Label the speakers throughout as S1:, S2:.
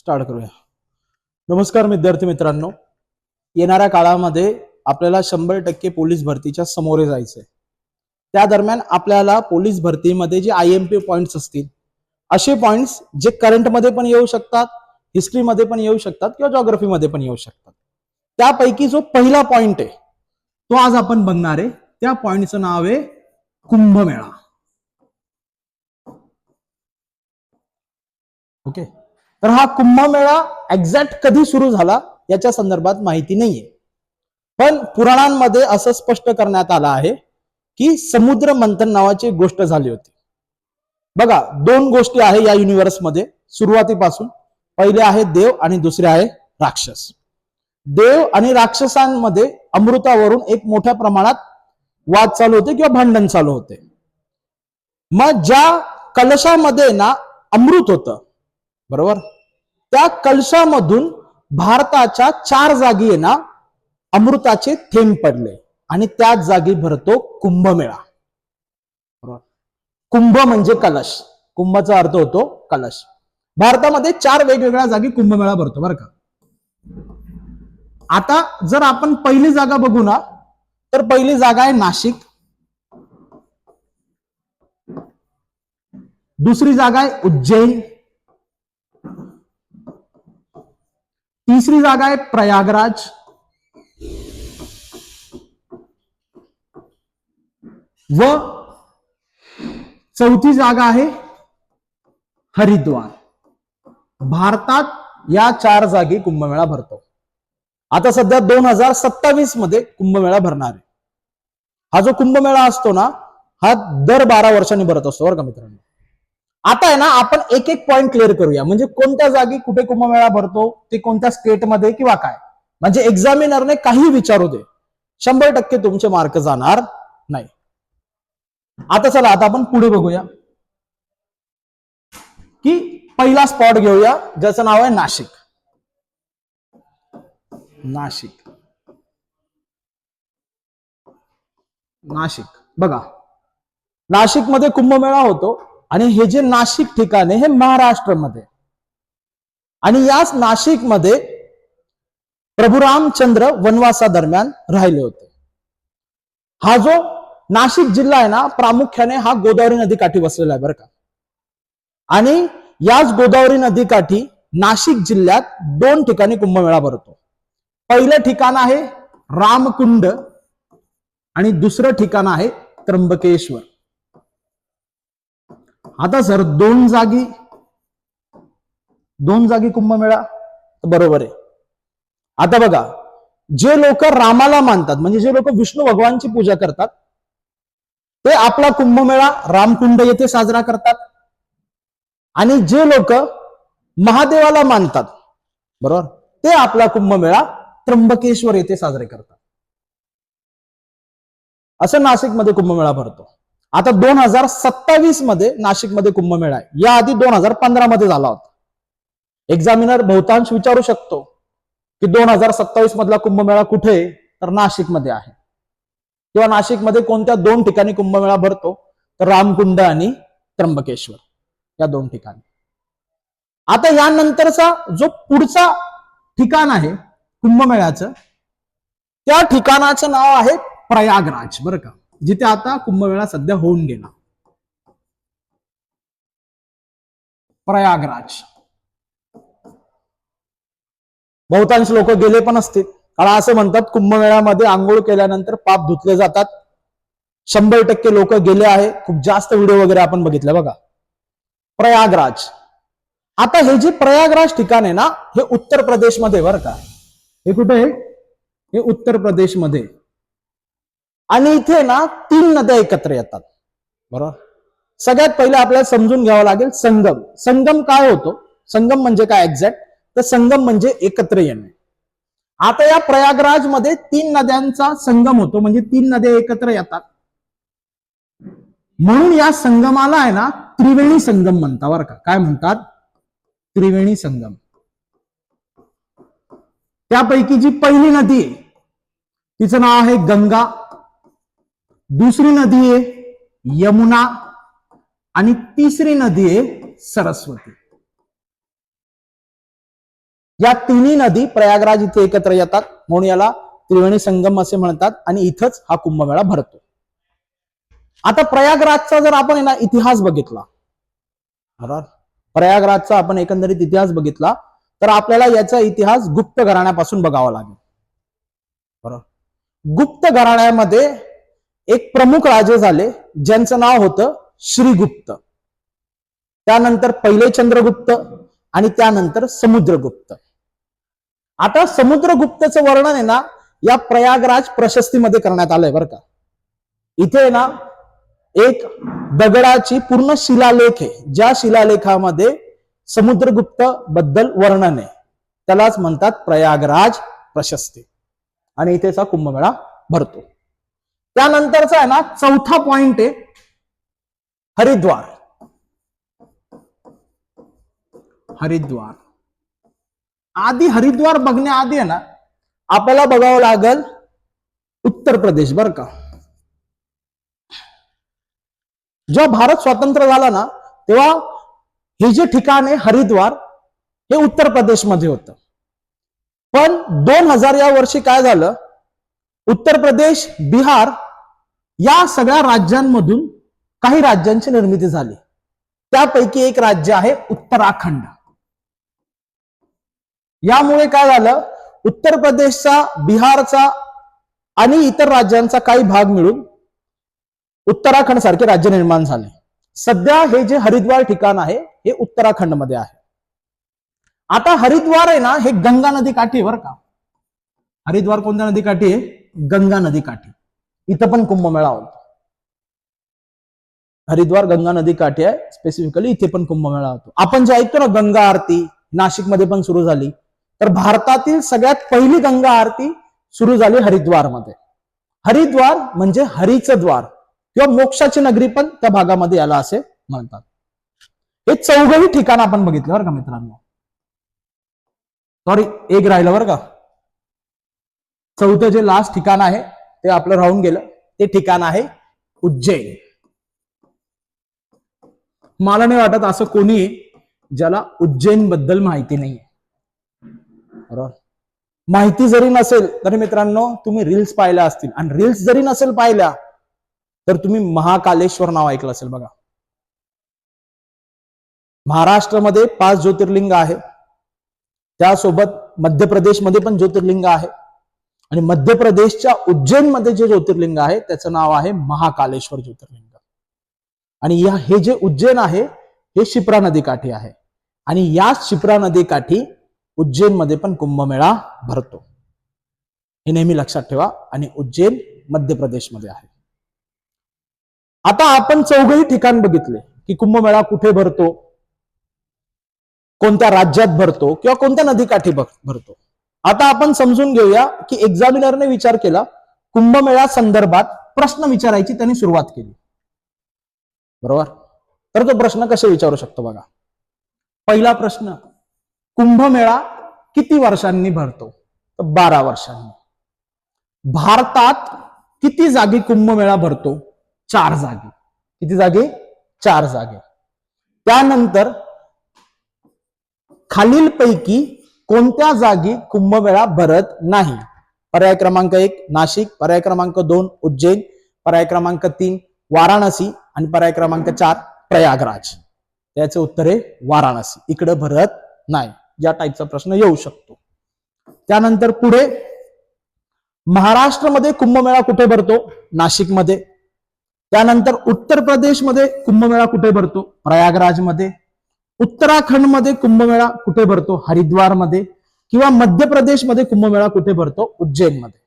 S1: Start करूया. नमस्कार विद्यार्थी मित्रांनो. येणाऱ्या काळामध्ये आपल्याला शंभर टक्के पोलीस भरतीच्या समोरे जायचंय. त्या दरम्यान आपल्याला पोलीस भरतीमध्ये जे आय एम पी पॉईंट्स असतील असे पॉईंट्स जे करंटमध्ये पण येऊ शकतात हिस्ट्रीमध्ये पण येऊ शकतात किंवा जॉग्रफीमध्ये पण येऊ शकतात. त्यापैकी जो पहिला पॉइंट आहे तो आज आपण बघणार आहे. त्या पॉइंटचं नाव आहे कुंभमेळा. ओके? तर हा कुंभमेळा एक्झॅक्ट कधी सुरू झाला याच्या संदर्भात माहिती नाहीये. पण पुराणांमध्ये असं स्पष्ट करण्यात आलं आहे की समुद्र मंथन नावाची गोष्ट झाली होती. बघा दोन गोष्टी आहे या युनिव्हर्समध्ये सुरुवातीपासून. पहिले आहे देव आणि दुसरे आहे राक्षस. देव आणि राक्षसांमध्ये अमृतावरून एक मोठ्या प्रमाणात वाद चालू होते किंवा भांडण चालू होते. मग ज्या कलशामध्ये ना अमृत होतं बरोबर? त्या कलशामधून भारताच्या चार जागी ना अमृताचे थेंब पडले. आणि त्याच जागी भरतो कुंभमेळा. बरोबर? कुंभ म्हणजे कलश. कुंभाचा अर्थ होतो कलश. भारतामध्ये चार वेगवेगळ्या जागी कुंभमेळा भरतो बरं का? आता जर आपण पहिली जागा बघू ना तर पहिली जागा आहे नाशिक. दुसरी जागा आहे उज्जैन. तिसरी जागा आहे प्रयागराज। व चौथी जागा आहे हरिद्वार। भारतात या चार जागी कुंभमेळा भरतो। आता सध्या दोन हजार सत्तावीसमध्ये कुंभमेळा भरणार आहे। हा जो कुंभमेळा असतो ना हा दर बारा वर्षांनी भरत असतो बरं का मित्रांनो। आता आहे ना आपण एक एक पॉईंट क्लिअर करूया. म्हणजे कोणत्या जागी कुठे कुंभमेळा भरतो ते कोणत्या स्टेटमध्ये किंवा काय? म्हणजे एक्झामिनरने काही विचारू दे. शंभर टक्के तुमचे मार्क जाणार नाही. आता चला आता आपण पुढे बघूया. की पहिला स्पॉट घेऊया ज्याचं नाव आहे नाशिक. नाशिक. नाशिक. बघा. नाशिकमध्ये कुंभमेळा होतो. आणि हे जे नाशिक ठिकाण आहे हे महाराष्ट्रामध्ये. आणि याच नाशिकमध्ये प्रभू रामचंद्र वनवासादरम्यान राहिले होते. हा जो नाशिक जिल्हा आहे ना प्रामुख्याने हा गोदावरी नदीकाठी वसलेला आहे बरं का. आणि याच गोदावरी नदीकाठी नाशिक जिल्ह्यात दोन ठिकाणी कुंभमेळा भरतो. पहिलं ठिकाण आहे रामकुंड आणि दुसरं ठिकाण आहे त्र्यंबकेश्वर. आता सर दोन जागी दोन जागी कुंभमेळा? बरोबर आहे. आता बघा जे लोक रामाला मानतात म्हणजे जे लोक विष्णू भगवानची पूजा करतात ते आपला कुंभमेळा रामकुंड येथे साजरा करतात. आणि जे लोक महादेवाला मानतात बरोबर ते आपला कुंभमेळा त्र्यंबकेश्वर येथे साजरे करतात. असं नाशिकमध्ये कुंभमेळा भरतो. आता दोन हजार सत्तावीसमध्ये नाशिकमध्ये कुंभमेळा आहे. याआधी दोन हजार पंधरा मध्ये झाला होता. एक्झामिनर बहुतांश विचारू शकतो की दोन हजार सत्तावीस मधला कुंभमेळा कुठे आहे तर नाशिकमध्ये आहे. किंवा नाशिकमध्ये कोणत्या दोन ठिकाणी कुंभमेळा भरतो तर रामकुंड आणि त्र्यंबकेश्वर या दोन ठिकाणी. आता यानंतरचा जो पुढचा ठिकाण आहे कुंभमेळ्याचं त्या ठिकाणाचं नाव आहे प्रयागराज बरं का? जिथे आता कुंभमेळा सध्या होऊन गेला. प्रयागराज. बहुतांश लोक गेले पण असतील. कारण असं म्हणतात कुंभमेळ्यामध्ये आंघोळ केल्यानंतर पाप धुतले जातात. शंभर टक्के लोक गेले आहे. खूप जास्त व्हिडिओ वगैरे आपण बघितले बघा. प्रयागराज. आता हे जे प्रयागराज ठिकाण आहे ना हे उत्तर प्रदेशमध्ये बरं का. हे कुठे आहे? हे उत्तर प्रदेशमध्ये. आणि इथे ना तीन नद्या एकत्र येतात. बरोबर? सगळ्यात पहिले आपल्याला समजून घ्यावं लागेल संगम. संगम काय होतो? संगम म्हणजे काय एक्झॅक्ट तर संगम म्हणजे एकत्र येणे. आता या प्रयागराजमध्ये तीन नद्यांचा संगम होतो. म्हणजे तीन नद्या एकत्र येतात. म्हणून या संगमाला आहे ना त्रिवेणी संगम म्हणतात बरं का. काय म्हणतात? त्रिवेणी संगम. त्यापैकी जी पहिली नदी आहे तिचं नाव आहे गंगा. दुसरी नदी आहे यमुना आणि तिसरी नदी आहे सरस्वती. या तिन्ही नदी प्रयागराज इथे एकत्र येतात म्हणून याला त्रिवेणी संगम असे म्हणतात आणि इथंच हा कुंभमेळा भरतो. आता प्रयागराजचा जर आपण इतिहास बघितला बरोबर प्रयागराजचा आपण एकंदरीत इतिहास बघितला तर आपल्याला याचा इतिहास गुप्त घराण्यापासून बघावा लागेल. बरोबर गुप्त घराण्यामध्ये एक प्रमुख राजे झाले ज्यांचं नाव होतं श्रीगुप्त. त्यानंतर पहिले चंद्रगुप्त आणि त्यानंतर समुद्रगुप्त. आता समुद्रगुप्तचं वर्णन आहे ना या प्रयागराज प्रशस्तीमध्ये करण्यात आलंय बरं का. इथे ना एक दगडाची पूर्ण शिलालेख आहे. ज्या शिलालेखामध्ये समुद्रगुप्त बद्दल वर्णन आहे. त्यालाच म्हणतात प्रयागराज प्रशस्ती. आणि इथेचा कुंभमेळा भरतो. त्यानंतरचा आहे ना चौथा पॉइंट आहे हरिद्वार. हरिद्वार. आधी हरिद्वार बघण्याआधी आहे ना आपल्याला बघावं लागल उत्तर प्रदेश बर का. जेव्हा भारत स्वतंत्र झाला ना तेव्हा हे जे ठिकाण आहे हरिद्वार हे उत्तर प्रदेशमध्ये होतं. पण दोन हजार या वर्षी काय झालं? उत्तर प्रदेश बिहार या सगळ्या राज्यांमधून काही राज्यांची निर्मिती झाली. त्यापैकी एक राज्य आहे उत्तराखंड. यामुळे काय झालं? उत्तर प्रदेशचा बिहारचा आणि इतर राज्यांचा काही भाग मिळून उत्तराखंड सारखे राज्य निर्माण झाले. सध्या हे जे हरिद्वार ठिकाण आहे हे उत्तराखंडमध्ये आहे. आता हरिद्वार आहे ना हे गंगा नदी काठी बरं का. हरिद्वार कोणत्या नदी काठी आहे? गंगा नदी काठी. इथं पण कुंभमेळा होतो. हरिद्वार गंगा नदी काठी आहे स्पेसिफिकली इथे पण कुंभमेळा होतो. आपण जे ऐकतो ना गंगा आरती नाशिकमध्ये पण सुरू झाली. तर भारतातील सगळ्यात पहिली गंगा आरती सुरू झाली हरिद्वारमध्ये. हरिद्वार म्हणजे हरीचं द्वार किंवा मोक्षाची नगरी पण त्या भागामध्ये याला असे म्हणतात. हे चौघही ठिकाण आपण बघितलं बरं का मित्रांनो? सॉरी एक राहिलं बरं का? चौथं जे लास्ट ठिकाण आहे ते आपलं राहून गेलं. ते ठिकाण आहे उज्जैन. मला नाही वाटत असं कोणी ज्याला उज्जैनबद्दल माहिती नाही बरोबर? माहिती जरी नसेल तरी मित्रांनो तुम्ही रील्स पाहिल्या असतील. आणि रील्स जरी नसेल पाहिल्या तर तुम्ही महाकालेश्वर नाव ऐकलं असेल बघा. महाराष्ट्रामध्ये पाच ज्योतिर्लिंग आहे त्यासोबत मध्य प्रदेशमध्ये पण ज्योतिर्लिंग आहे. आणि मध्य प्रदेशच्या उज्जैनमध्ये जे ज्योतिर्लिंग आहे त्याचं नाव आहे महाकालेश्वर ज्योतिर्लिंग. आणि या हे जे उज्जैन आहे हे शिप्रा नदीकाठी आहे. आणि या शिप्रा नदीकाठी उज्जैनमध्ये पण कुंभमेळा भरतो. हे नेहमी लक्षात ठेवा. आणि उज्जैन मध्य प्रदेशमध्ये आहे. आता आपण चौघही ठिकाण बघितले की कुंभमेळा कुठे भरतो? कोणत्या राज्यात भरतो? किंवा कोणत्या नदीकाठी भरतो? आता आपण समजून घेऊया की एक्झामिनरने विचार केला कुंभमेळा संदर्भात प्रश्न विचारायची त्यांनी सुरुवात केली. बरोबर? तर तो प्रश्न कसे विचारू शकतो बघा. पहिला प्रश्न कुंभमेळा किती वर्षांनी भरतो? तर बारा वर्षांनी. भारतात किती जागी कुंभमेळा भरतो? चार जागी. किती जागी? चार जागे. त्यानंतर खालीलपैकी कोणत्या जागी कुंभमेळा भरत नाही? पर्याय क्रमांक एक नाशिक. पर्याय क्रमांक दोन उज्जैन. पर्याय क्रमांक तीन वाराणसी. आणि पर्याय क्रमांक चार प्रयागराज. याचं उत्तर आहे वाराणसी. इकडे भरत नाही. या टाईपचा प्रश्न येऊ शकतो. त्यानंतर पुढे महाराष्ट्रामध्ये कुंभमेळा कुठे भरतो? नाशिकमध्ये. त्यानंतर उत्तर प्रदेशमध्ये कुंभमेळा कुठे भरतो? प्रयागराजमध्ये. उत्तराखंडमध्ये कुंभमेळा कुठे भरतो? हरिद्वारमध्ये किंवा मध्य प्रदेशमध्ये कुंभमेळा कुठे भरतो? उज्जैनमध्ये.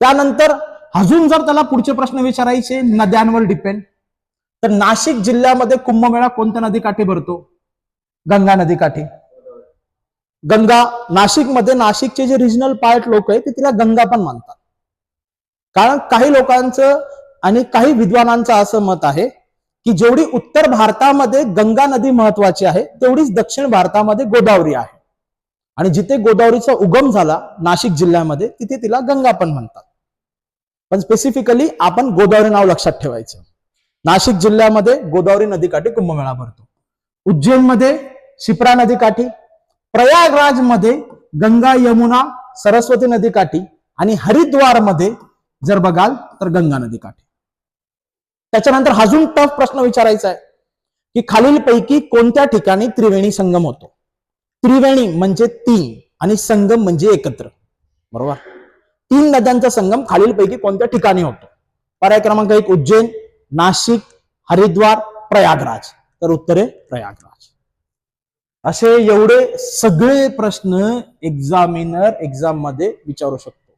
S1: त्यानंतर अजून जर त्याला पुढचे प्रश्न विचारायचे नद्यांवर डिपेंड तर नाशिक जिल्ह्यामध्ये कुंभमेळा कोणत्या नदीकाठी भरतो? गंगा नदीकाठी. गंगा नाशिकमध्ये नाशिकचे जे रिजनल पार्ट लोक आहेत ते तिला गंगा पण मानतात कारण काही लोकांचं आणि काही विद्वानांचं असं मत आहे की जेवढी उत्तर भारतामध्ये गंगा नदी महत्वाची आहे तेवढीच दक्षिण भारतामध्ये गोदावरी आहे. आणि जिथे गोदावरीचा उगम झाला नाशिक जिल्ह्यामध्ये तिथे तिला गंगा पण म्हणतात. पण स्पेसिफिकली आपण गोदावरी नाव लक्षात ठेवायचं. नाशिक जिल्ह्यामध्ये गोदावरी नदीकाठी कुंभमेळा भरतो. उज्जैनमध्ये शिप्रा नदीकाठी प्रयागराजमध्ये प्रयागराजमध्ये गंगा यमुना सरस्वती नदीकाठी आणि हरिद्वारमध्ये जर बघाल तर गंगा नदी काठी त्याच्यानंतर अजून टफ प्रश्न विचारायचा आहे की खालीलपैकी कोणत्या ठिकाणी त्रिवेणी संगम होतो? त्रिवेणी म्हणजे तीन आणि संगम म्हणजे एकत्र. बरोबर? तीन नद्यांचा संगम खालीलपैकी कोणत्या ठिकाणी होतो? पर्याय क्रमांक एक उज्जैन नाशिक हरिद्वार प्रयागराज. तर उत्तरे प्रयागराज. असे एवढे सगळे प्रश्न एक्झामिनर एक्झाममध्ये विचारू शकतो.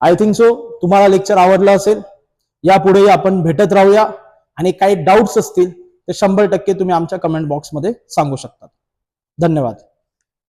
S1: आय थिंक सो तुम्हाला लेक्चर आवडलं असेल यापुढेही आपण भेटत राहूया. आणि काही डाऊट्स असतील तर शंभर टक्के तुम्ही आमच्या कमेंट बॉक्समध्ये सांगू शकता धन्यवाद.